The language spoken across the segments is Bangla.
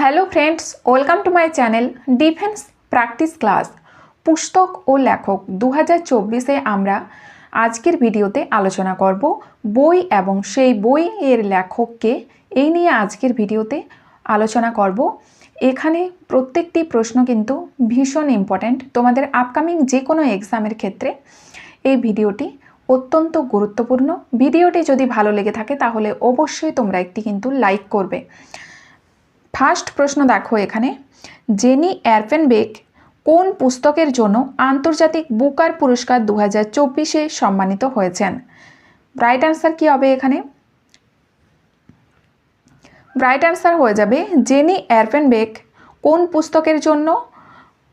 Hello friends welcome to my channel defence practice class পুস্তক ও লেখক দু হাজার আমরা আজকের ভিডিওতে আলোচনা করব বই এবং সেই বই এর লেখককে এই নিয়ে আজকের ভিডিওতে আলোচনা করব। এখানে প্রত্যেকটি প্রশ্ন কিন্তু ভীষণ ইম্পর্ট্যান্ট তোমাদের আপকামিং যে কোনো এক্সামের ক্ষেত্রে এই ভিডিওটি অত্যন্ত গুরুত্বপূর্ণ। ভিডিওটি যদি ভালো লেগে থাকে তাহলে অবশ্যই তোমরা একটি কিন্তু লাইক করবে। ফার্স্ট প্রশ্ন দেখো এখানে। জেনি অ্যারফেনবেক কোন পুস্তকের জন্য আন্তর্জাতিক বুকার পুরস্কার দু হাজার চব্বিশে সম্মানিত হয়েছেন? রাইট অ্যান্সার কী হবে এখানে? রাইট অ্যান্সার হয়ে যাবে জেনি অ্যারফেনবেক কোন পুস্তকের জন্য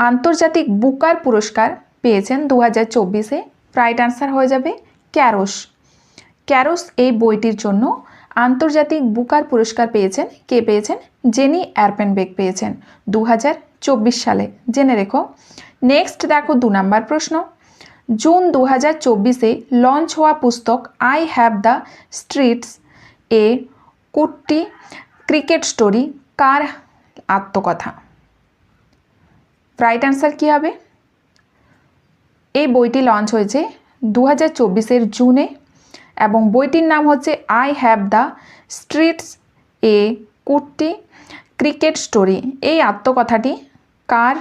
আন্তর্জাতিক বুকার পুরস্কার পেয়েছেন দু হাজার চব্বিশে? রাইট অ্যান্সার হয়ে যাবে ক্যারোস। ক্যারোস এই বইটির জন্য আন্তর্জাতিক বুকার পুরস্কার পেয়েছেন, কে পেয়েছেন? জেনি অ্যারপেনবেক পেয়েছেন দু হাজার চব্বিশ সালে। জেনে রেখো। নেক্সট দেখো দু নম্বর প্রশ্ন। জুন দু হাজার চব্বিশে লঞ্চ হওয়া পুস্তক I have the streets a Kutty cricket story কার আত্মকথা? রাইট অ্যান্সার কী হবে? এই বইটি লঞ্চ হয়েছে দু হাজার জুনে এবং বইটির নাম হচ্ছে I have the streets a Kutti cricket story. এই আত্মকথাটি কার?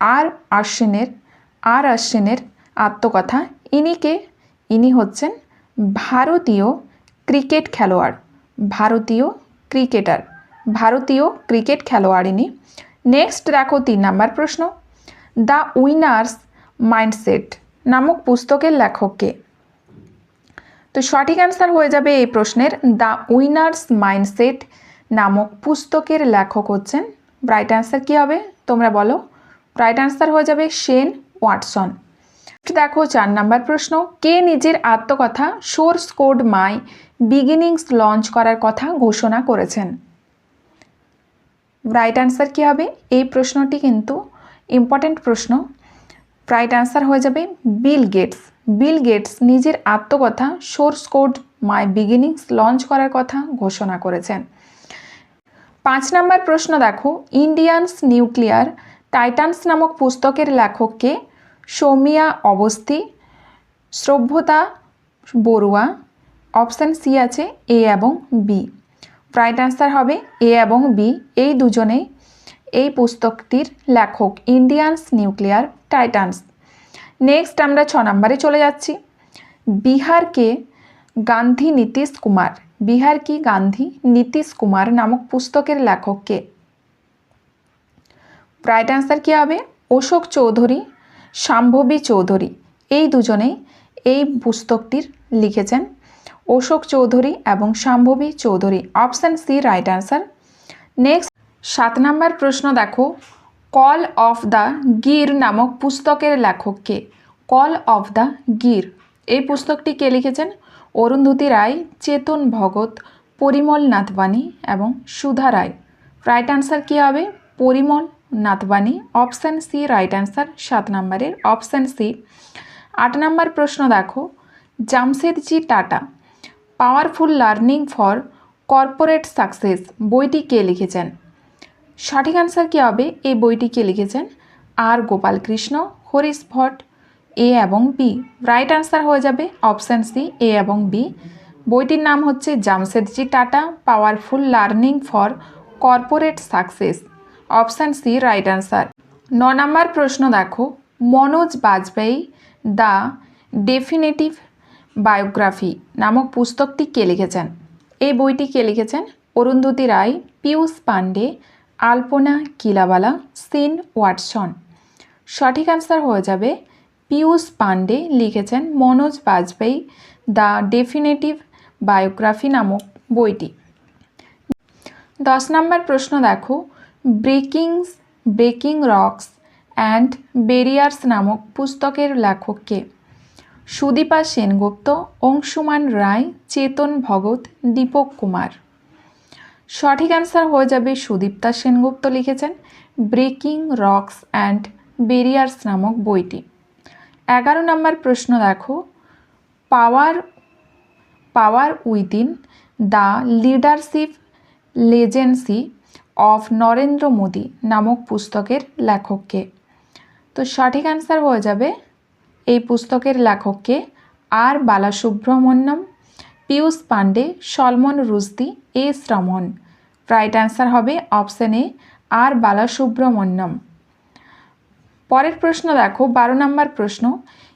আর আশ্বিনের আর আশ্বিনের আত্মকথা। ইনিকে ইনি হচ্ছেন ভারতীয় ক্রিকেট খেলোয়াড়, ভারতীয় ক্রিকেটার, ভারতীয় ক্রিকেট খেলোয়াড় ইনি। নেক্সট দেখো তিন নাম্বার প্রশ্ন। দ্য উইনার্স মাইন্ডসেট নামক পুস্তকের লেখককে তো সঠিক অ্যান্সার হয়ে যাবে এই প্রশ্নের। দ্য উইনার্স মাইন্ডসেট নামক পুস্তকের লেখক হচ্ছেন। রাইট অ্যান্সার কী হবে? তোমরা বলো। রাইট অ্যান্সার হয়ে যাবে শেন ওয়াটসন দেখো, চার নাম্বার প্রশ্ন। কে নিজের আত্মকথা source code my beginnings launch করার কথা ঘোষণা করেছেন? রাইট অ্যান্সার কী হবে? এই প্রশ্নটি কিন্তু ইম্পর্ট্যান্ট প্রশ্ন। রাইট অ্যান্সার হয়ে যাবে বিল গেটস বিল গেটস নিজের আত্মকথা source code my beginnings launch করার কথা ঘোষণা করেছেন। পাঁচ নম্বর প্রশ্ন দেখো ইন্ডিয়ানস নিউক্লিয়ার টাইটান্স নামক পুস্তকের লেখককে সৌমিয়া অবস্থি, শ্রভ্যতা বড়ুয়া, অপশান সি আছে এ এবং বি রাইট অ্যান্সার হবে এ এবং বি এই দুজনেই এই পুস্তকটির লেখক ইন্ডিয়ানস নিউক্লিয়ার টাইটান্স নেক্সট আমরা ছ নম্বরে চলে যাচ্ছি। বিহারকে গান্ধী নীতিশ কুমার। বিহার কি গান্ধী নীতিশ কুমার নামক পুস্তকের লেখককে? রাইট অ্যান্সার কী হবে? অশোক চৌধুরী, শাম্ভবী চৌধুরী। এই দুজনেই এই পুস্তকটির লিখেছেন অশোক চৌধুরী এবং Shambhavi Chowdhury. Option C right answer next সাত নম্বর প্রশ্ন দেখো। কল অফ দ্য গির নামক পুস্তকের লেখককে, কল অফ দ্য গির। এই পুস্তকটি কে লিখেছেন? অরুন্ধতী রায়, চেতন ভগত, পরিমল নাথবাণী এবং সুধা রায়। রাইট অ্যান্সার কী হবে? Parimal Nathwani, option C right answer সাত নম্বরের অপশান সি। আট নম্বর প্রশ্ন দেখো। Jamshedji Tata. Powerful learning for corporate success. বইটি কে লিখেছেন? সঠিক অ্যান্সার কী হবে? এই বইটি কে লিখেছেন? আর গোপালকৃষ্ণ, হরিশ ভট্ট এ এবং বি। রাইট অ্যান্সার হয়ে যাবে অপশান সি এ এবং বি। বইটির নাম হচ্ছে Jamsetji Tata powerful learning for corporate success option C right answer ন নম্বর প্রশ্ন দেখো। Manoj Bajpayee, the definitive biography নামক পুস্তকটি কে লিখেছেন? এই বইটি কে লিখেছেন? Arundhati Roy, Piyush Pandey Alpana Kilabala, Sean Watson. সঠিক অ্যান্সার হয়ে যাবে পিয়ুষ পাণ্ডে লিখেছেন Manoj Bajpayee the definitive biography নামক বইটি। দশ নম্বর প্রশ্ন দেখো, breakings, breaking rocks and barriers নামক পুস্তকের লেখককে সুদীপা সেনগুপ্ত, অংশুমান রায়, চেতন ভগত, দীপক কুমার। সঠিক অ্যান্সার হয়ে যাবে সুদীপ্তা সেনগুপ্ত লিখেছেন ব্রেকিং রকস অ্যান্ড বেরিয়ার্স নামক বইটি। এগারো নম্বর প্রশ্ন দেখো। Power power within the leadership legacy of Narendra Modi নামক পুস্তকের লেখককে। তো সঠিক অ্যান্সার হয়ে যাবে এই পুস্তকের লেখককে R Balasubramaniam Piyush Pandey, Salman Rushdie S Raman right answer হবে অপশন এ, আর বালাসুব্রমণ্যম। পরের প্রশ্ন দেখো, বারো নম্বর প্রশ্ন,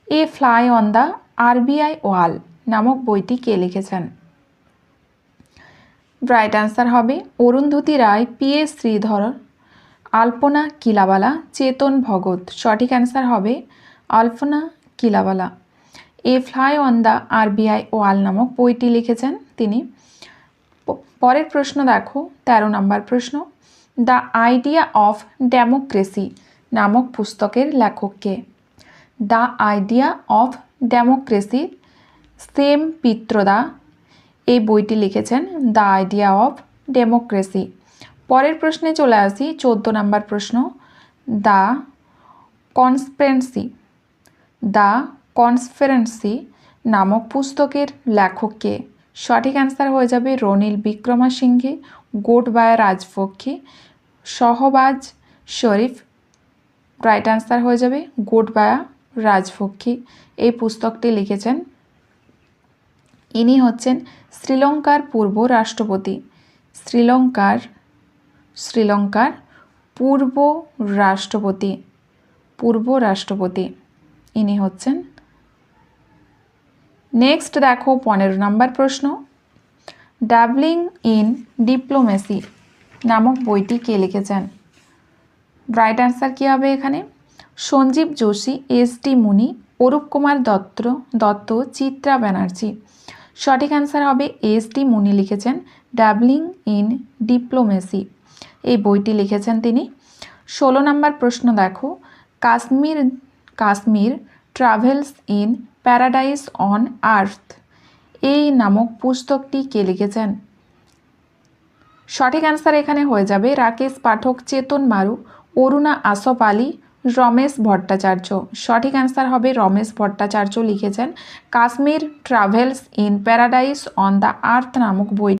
a fly on the RBI wall নামক বইটি কে লিখেছেন? রাইট অ্যান্সার হবে অরুন্ধতী রায়, পি এ শ্রীধর আলপনা কিলাবালা, চেতন ভগত। সঠিক অ্যান্সার হবে Alpana Kilawala. A fly on the RBI wall নামক বইটি লিখেছেন তিনি। পরের প্রশ্ন দেখো, তেরো নম্বর প্রশ্ন। দ্য আইডিয়া অফ ডেমোক্রেসি নামক পুস্তকের লেখককে the idea of democracy, Sam Pitroda এই বইটি লিখেছেন দ্য আইডিয়া অফ ডেমোক্রেসি। পরের প্রশ্নে চলে আসি, চোদ্দ নম্বর প্রশ্ন। দ্য কনস্পেরেন্সি দ্য কনসফারেন্সি নামক পুস্তকের লেখককে সঠিক অ্যান্সার হয়ে যাবে রনিল বিক্রমাসিংহে, গোটবায়া রাজপক্ষে সহবাজ শরীফ রাইট অ্যান্সার হয়ে যাবে গোটবায়া রাজপক্ষী। এই পুস্তকটি লিখেছেন ইনি হচ্ছেন শ্রীলঙ্কার পূর্ব রাষ্ট্রপতি। শ্রীলঙ্কার শ্রীলঙ্কার পূর্ব রাষ্ট্রপতি পূর্ব রাষ্ট্রপতি। ইনি হচ্ছেন নেক্সট দেখো পনেরো নম্বর প্রশ্ন। ডাবলিং ইন ডিপ্লোমেসি নামক বইটি কে লিখেছেন? রাইট অ্যান্সার কী হবে এখানে? সঞ্জীব যোশী এস ডি মুনি, অরূপ কুমার দত্ত দত্ত, চিত্রা ব্যানার্জি। সঠিক অ্যান্সার হবে এস ডি মুনি লিখেছেন ডাবলিং ইন ডিপ্লোমেসি এই বইটি লিখেছেন তিনি। ষোলো নম্বর প্রশ্ন দেখো। Kashmir Kashmir travels in paradise on earth. এই নামক পুস্তকটি কে লিখেছেন? সঠিক অ্যান্সার এখানে হয়ে যাবে রাকেশ পাঠক চেতন মারু, অরুণা আসফ আলী, রমেশ ভট্টাচার্য। সঠিক অ্যান্সার হবে রমেশ ভট্টাচার্য লিখেছেন Kashmir travels in paradise on the earth নামক বই।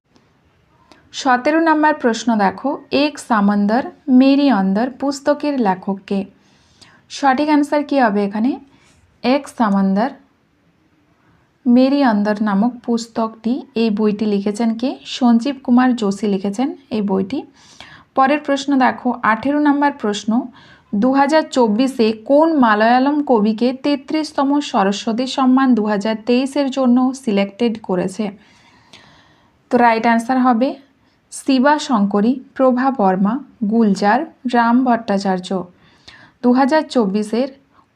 সতেরো নম্বর প্রশ্ন দেখো, এক সামন্দর, মেরি অন্দর পুস্তকের লেখককে। সঠিক অ্যান্সার কী হবে এখানে? এক সামন্দর মেরি অন্দর নামক পুস্তকটি এই বইটি লিখেছেন কে? সঞ্জীব কুমার যোশী লিখেছেন এই বইটি। পরের প্রশ্ন দেখো, আঠেরো নম্বর প্রশ্ন দু হাজার চব্বিশে কোন মালয়ালম কবিকে তেত্রিশতম সরস্বতী সম্মান দু হাজার তেইশের জন্য সিলেক্টেড করেছে? তো রাইট অ্যান্সার হবে শিবা শঙ্করী, প্রভা বর্মা, গুলজার, রাম ভট্টাচার্য। দু হাজার চব্বিশের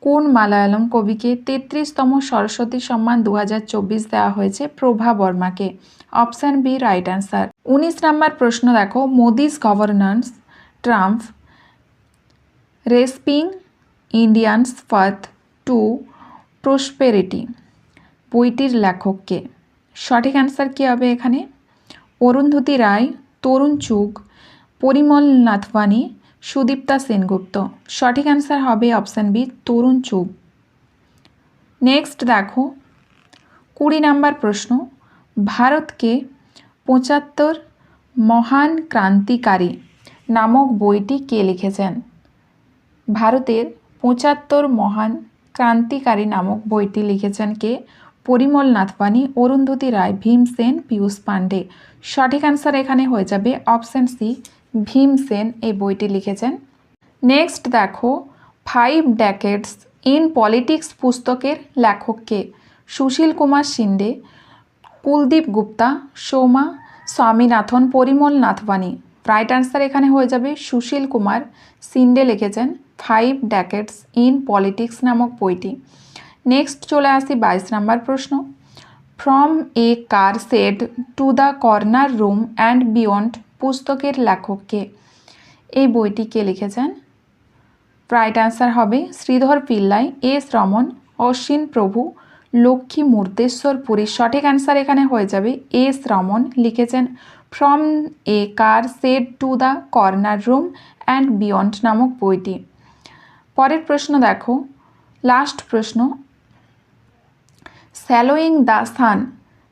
কোন মালায়ালম কবিকে তেত্রিশতম সরস্বতী সম্মান দু হাজার চব্বিশ দেওয়া হয়েছে Prabha বর্মাকে? Option B, right answer. উনিশ নাম্বার প্রশ্ন দেখো। Modi's governance, triumph, reshaping Indians path to prosperity, বইটির লেখককে। সঠিক অ্যান্সার কী হবে এখানে? অরুন্ধতী রায়, তরুণ চুগ, পরিমল নাথওয়ানি সুদীপ্তা সেনগুপ্ত। সঠিক অ্যান্সার হবে option B Tarun Chugh next দেখো, কুড়ি নাম্বার প্রশ্ন, ভারতকে পঁচাত্তর মহান ক্রান্তিকারী নামক বইটি কে লিখেছেন? ভারতের পঁচাত্তর মহান ক্রান্তিকারী নামক বইটি লিখেছেন কে? পরিমল নাথবানী অরুন্ধতী রায় ভীমসেন পীয়ূষ পাণ্ডে। সঠিক অ্যান্সার এখানে হয়ে যাবে অপশান সি ভীমসেন এই বইটি লিখেছেন। নেক্সট দেখো ফাইভ ড্যাকেটস ইন পলিটিক্স পুস্তকের লেখককে সুশীল কুমার শিন্ডে কুলদীপ গুপ্তা, সোমা স্বামীনাথন, পরিমল নাথবানী রাইট অ্যান্সার এখানে হয়ে যাবে সুশীল কুমার সিন্ডে লিখেছেন ফাইভ ড্যাকেটস ইন পলিটিক্স নামক বইটি। নেক্সট চলে আসি বাইশ নাম্বার প্রশ্ন। From a car shed to the corner room and beyond পুস্তকের লেখককে। এই বইটি কে লিখেছেন। রাইট অ্যান্সার হবে শ্রীধর পিল্লাই এস রমন, অশ্বিন প্রভু, লক্ষ্মী মূর্তেশ্বর পুরী সঠিক অ্যান্সার এখানে হয়ে যাবে এস রমন। লিখেছেন, from a car shed to the corner room and beyond নামক বইটি। পরের প্রশ্ন দেখো। লাস্ট প্রশ্ন। স্যালোয়িং দ্য সান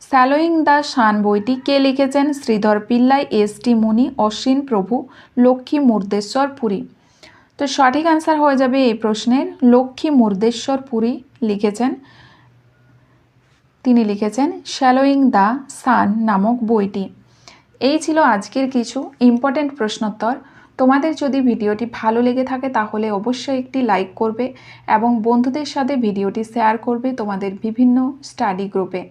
স্যালোয়িং দ্য শান বইটি কে লিখেছেন? শ্রীধর পিল্লাই, এস টি মুনি, অশ্বিন প্রভু, লক্ষ্মী মুর্দেশ্বর পুরী। তো সঠিক অ্যান্সার হয়ে যাবে এই প্রশ্নের। লক্ষ্মী মুর্দেশ্বর পুরী লিখেছেন, তিনি লিখেছেন শ্যালোয়িং দ্য সান নামক বইটি। এই ছিল আজকের কিছু ইম্পর্ট্যান্ট প্রশ্নোত্তর। তোমাদের যদি ভিডিওটি ভালো লেগে থাকে তাহলে অবশ্যই একটি লাইক করবে এবং বন্ধুদের সাথে ভিডিওটি শেয়ার করবে তোমাদের বিভিন্ন স্টাডি গ্রুপে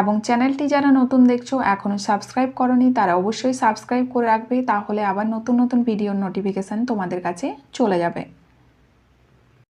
এবং চ্যানেলটি যারা নতুন দেখছ এখনও সাবস্ক্রাইব করনি, তারা অবশ্যই সাবস্ক্রাইব করে রাখবে, তাহলে আবার নতুন নতুন ভিডিওর নোটিফিকেশান তোমাদের কাছে চলে যাবে।